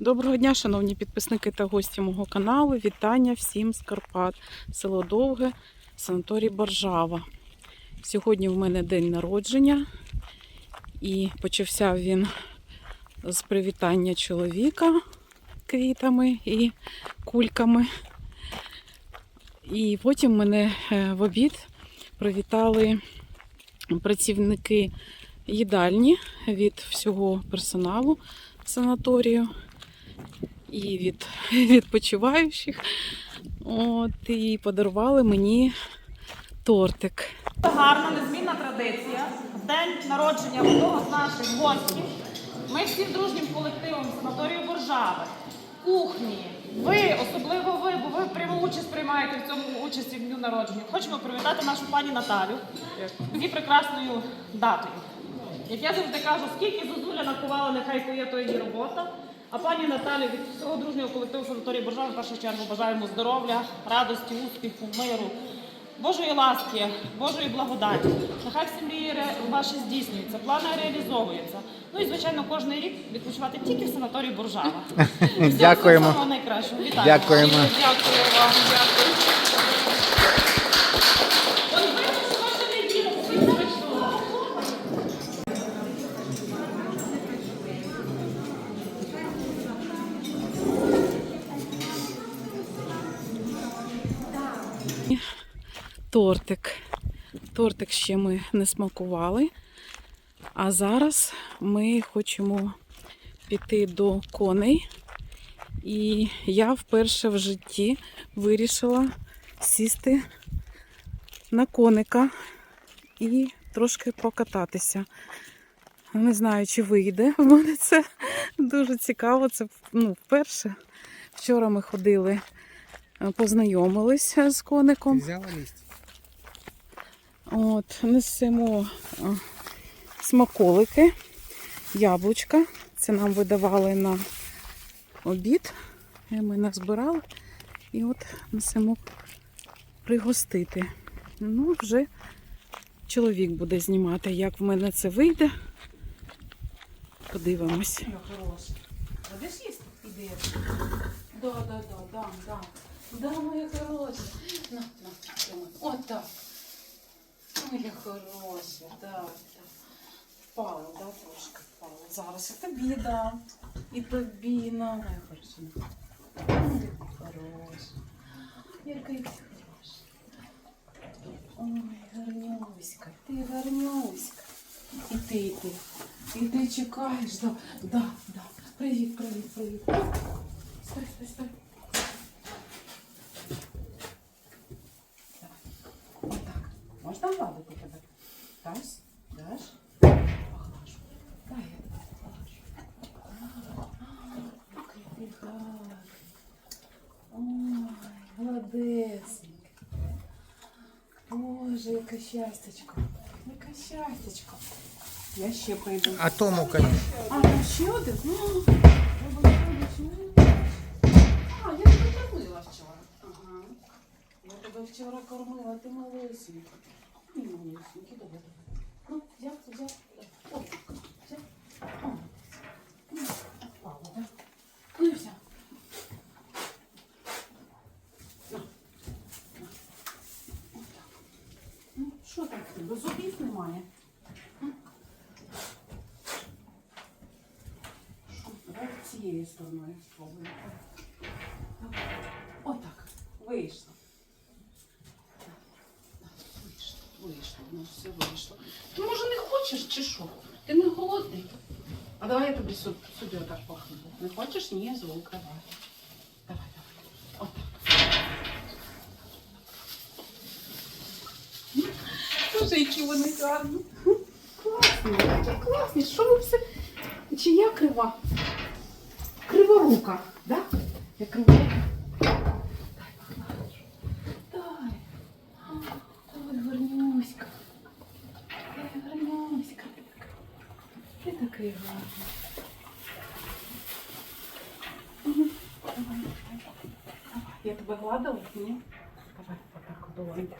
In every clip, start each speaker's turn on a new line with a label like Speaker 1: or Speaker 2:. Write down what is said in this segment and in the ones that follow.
Speaker 1: Доброго дня, шановні підписники та гості мого каналу. Вітання всім з Карпат, село Довге, санаторій Боржава. Сьогодні в мене день народження, і почався він з привітання чоловіка квітами і кульками. І потім мене е, в обід привітали працівники їдальні від всього персоналу санаторію і від відпочиваючих. От, і подарували мені тортик.
Speaker 2: Це Гарна, незмінна традиція. В день народження одного з наших гостів. Ми всім дружнім колективом санаторію Боржави, кухні. Ви, особливо ви, бо ви пряму участь приймаєте в цьому участі в дню народження. Хочемо привітати нашу пані Наталю зі прекрасною датою. Як я завжди кажу, скільки зозуля накувала, нехай поє, то її робота. А пані Наталі від всього дружнього колективу санаторії Боржава в першу чергу бажаємо здоров'я, радості, успіху, миру. Божої ласки, Божої благодаті. Нехай всі мрії ваші здійснюються, плани реалізовуються. Ну і звичайно, кожен рік відпочивати тільки в санаторії Боржава.
Speaker 3: Дякуємо.
Speaker 2: самого найкращого. Вітаю.
Speaker 3: Дякуємо.
Speaker 2: Дякую вам. Дякую.
Speaker 1: Тортик. Тортик ще ми не смакували. А зараз ми хочемо піти до коней. І я вперше в житті вирішила сісти на коника і трошки покататися. Не знаю, чи вийде. В мене це дуже цікаво. Це ну, вперше. Вчора ми ходили, е, познайомилися з коником.
Speaker 3: Взяла лість.
Speaker 1: От, несемо смаколики, яблучка. Це нам видавали на обід. Ми назбирали. І от несемо пригостити. Ну, вже чоловік буде знімати, як в мене це вийде. Подивимось.
Speaker 2: Будеш їсти? Іди.
Speaker 1: Да, да, да, да, да. Да, моя хороша. На, на. От так. Моя хороша, да. Впала, да, трошки впала. Зараз і тобі дам. І тобі на, моя хороша. Ой, хороша. Яка ти хороша. Ой, гарнюська, ти гарнюська. І ти, і ти. І ти чекаєш, да, да, да. Привіт, привіт, привіт. Стой, стой, стой. Щастячко. Яке щастячко. Я ще прийду.
Speaker 3: А тому коні.
Speaker 1: А, там ще один? Ну, ще один. А, я тебе кормила вчора. Ага. Я тебе вчора кормила, ти малесенька. Ні, малесенький, давай. Ну, взяв, взяв. О, тебе? Зубів немає? Давай цією стороною спробуємо. Отак. Вийшло. Вийшло, вийшло, ну все вийшло. Ну, може, не хочеш чи що? Ти не голодний. А давай я тобі сюди, отак пахну. Не хочеш? Ні, звук. Давай, давай. Отак. Боже, які вони гарні. Класні, які класні. Що ви все? Чи я крива? Криворука, да? Я криворука. Дай поглажу. Дай. Ой, гарнюська. Ой, гарнюська. Ти такий гарний. Давай, давай. Давай. Я тебе гладила? Ні? Давай, отак, долоньку.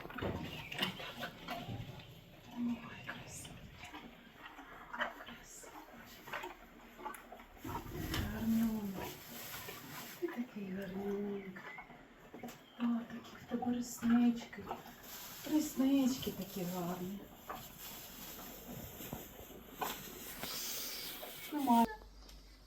Speaker 1: верні. О, такі в тебе реснички. Реснички такі гарні. Ну,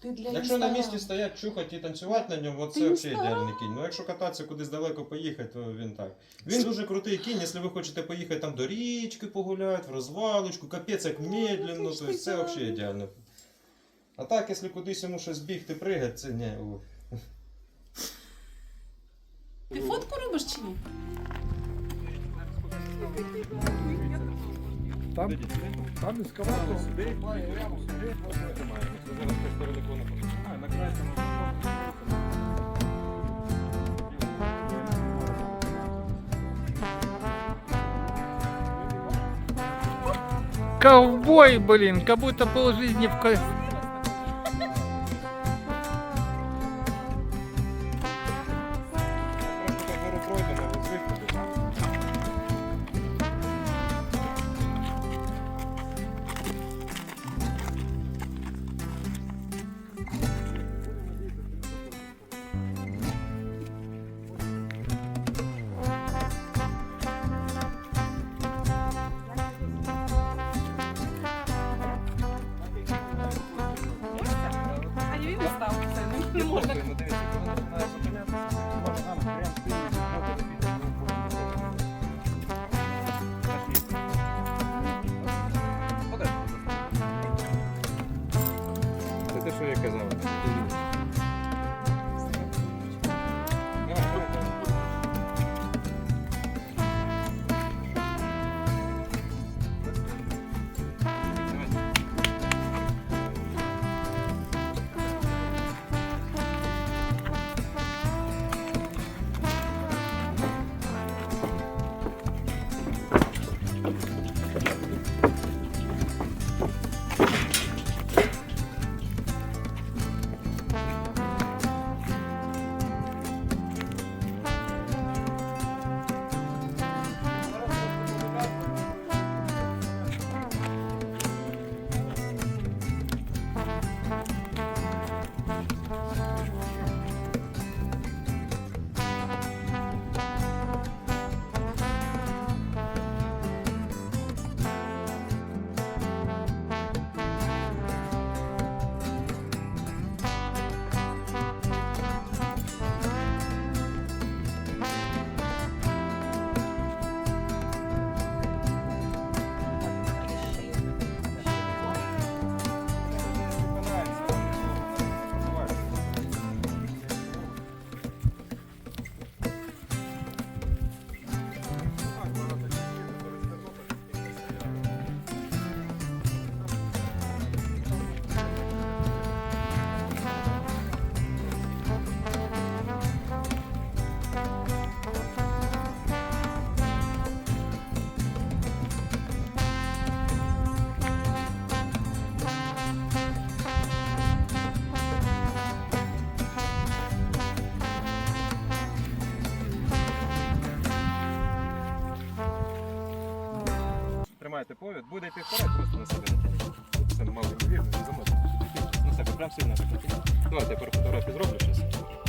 Speaker 1: ти для
Speaker 3: Якщо на місці стоять, чухати і танцювати на ньому, це взагалі ідеальний кінь. Ну якщо кататися кудись далеко поїхати, то він так. Він дуже крутий кінь, якщо ви хочете поїхати там до річки погуляти, в розвалочку, капець як
Speaker 1: ну, медленно,
Speaker 3: то це взагалі ідеально. А так, якщо кудись йому щось бігти, пригати, це не.
Speaker 4: Там, там ескаватор. Ковбой, блин, как будто полжизни в
Speaker 3: Тримайте повід, будете вперед, просто на себе. Це мало ймовірно, він замотить. На себе, прям сильно так. Давайте я тепер фотографію зроблю зараз.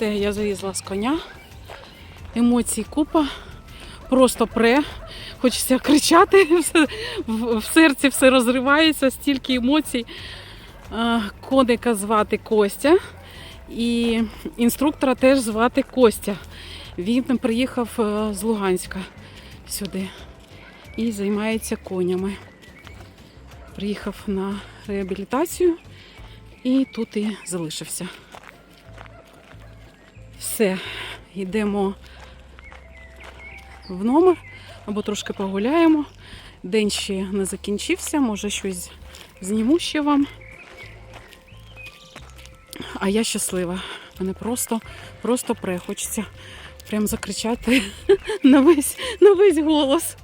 Speaker 1: Все, я залізла з коня. Емоцій купа. Просто пре. Хочеться кричати. Все, в, серці все розривається, стільки емоцій. Коника звати Костя. І інструктора теж звати Костя. Він приїхав е, з Луганська сюди і займається конями. Приїхав на реабілітацію і тут і залишився. Все, йдемо в номер або трошки погуляємо. День ще не закінчився, може щось зніму ще вам. А я щаслива. Мене просто, просто пре. Хочеться прям закричати на весь, на весь голос.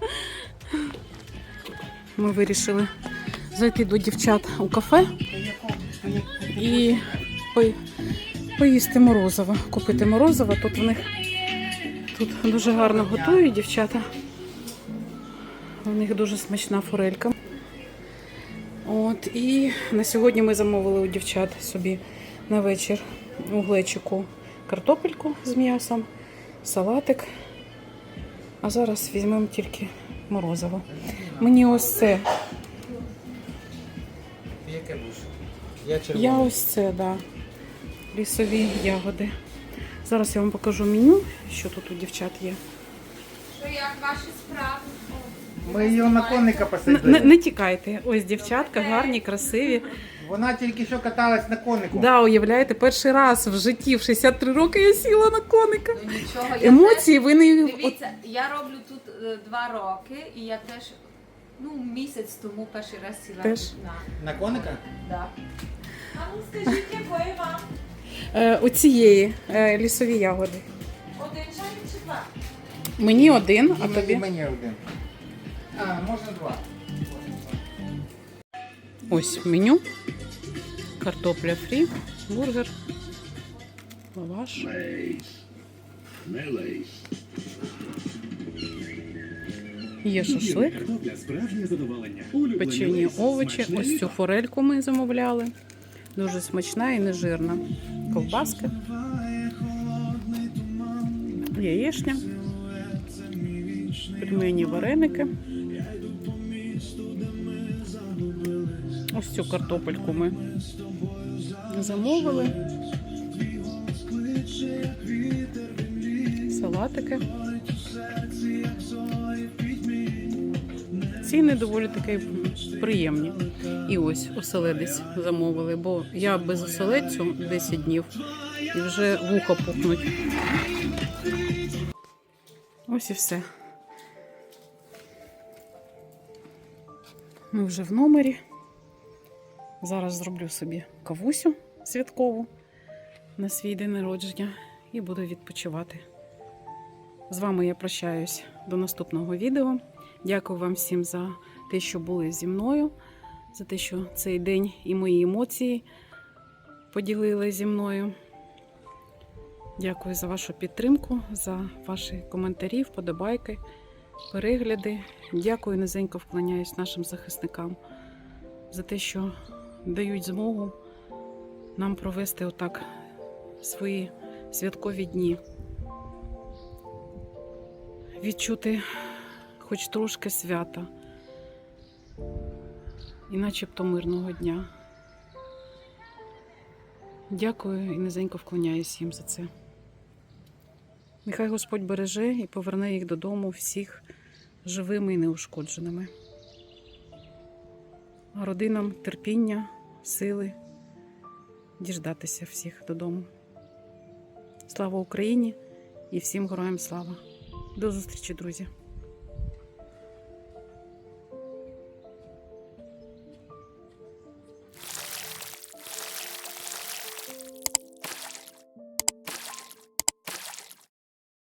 Speaker 1: Ми вирішили зайти до дівчат у кафе і поїсти морозиво, купити морозиво. Тут в них тут дуже гарно готують дівчата. У них дуже смачна форелька. От, і на сьогодні ми замовили у дівчат собі на вечір у глечику картопельку з м'ясом, салатик. А зараз візьмемо тільки морозиво. Мені ось це.
Speaker 3: Я
Speaker 1: Я ось це, да. Лісові ягоди. Зараз я вам покажу меню, що тут у дівчат є.
Speaker 5: Що як ваші справи?
Speaker 6: Ми її на конника
Speaker 1: Н-
Speaker 6: посадили.
Speaker 1: Не, не тікайте. Ось дівчатка гарні, красиві.
Speaker 6: Вона тільки що каталась на коннику.
Speaker 1: Да, уявляєте, перший раз в житті в 63 роки я сіла на коника.
Speaker 5: Ну нічого, я
Speaker 1: Емоції ви не
Speaker 5: Дивіться, я роблю тут е, два роки, і я теж ну місяць тому перший раз сіла
Speaker 1: Теж?
Speaker 5: на
Speaker 6: На конника?
Speaker 5: да. А ну скажіть, якої вам?
Speaker 1: Е, оцієї е, лісові ягоди.
Speaker 5: Один чай чи два?
Speaker 1: Мені один, а тобі.
Speaker 6: Мені один. А, можна два.
Speaker 1: Ось меню. Картопля фрі, бургер, лаваш. Є шашлик, печені овочі. Ось цю форельку ми замовляли. Дуже смачна і нежирна. Ковбаски. Яєшня. Пельмені вареники. Ось цю картопельку ми замовили. Салатики. Ціни доволі таки приємні. І ось оселедець замовили, бо я без оселедцю 10 днів і вже вуха пухнуть. Ось і все. Ми вже в номері. Зараз зроблю собі кавусю святкову на свій день народження і буду відпочивати. З вами я прощаюсь до наступного відео. Дякую вам всім за те, що були зі мною, за те, що цей день і мої емоції поділили зі мною. Дякую за вашу підтримку, за ваші коментарі, вподобайки, перегляди. Дякую, низенько вклоняюсь нашим захисникам за те, що дають змогу нам провести отак свої святкові дні. Відчути хоч трошки свята і начебто мирного дня. Дякую і низенько вклоняюсь їм за це. Нехай Господь береже і поверне їх додому всіх живими і неушкодженими. А родинам терпіння, сили діждатися всіх додому. Слава Україні і всім героям слава! До зустрічі, друзі!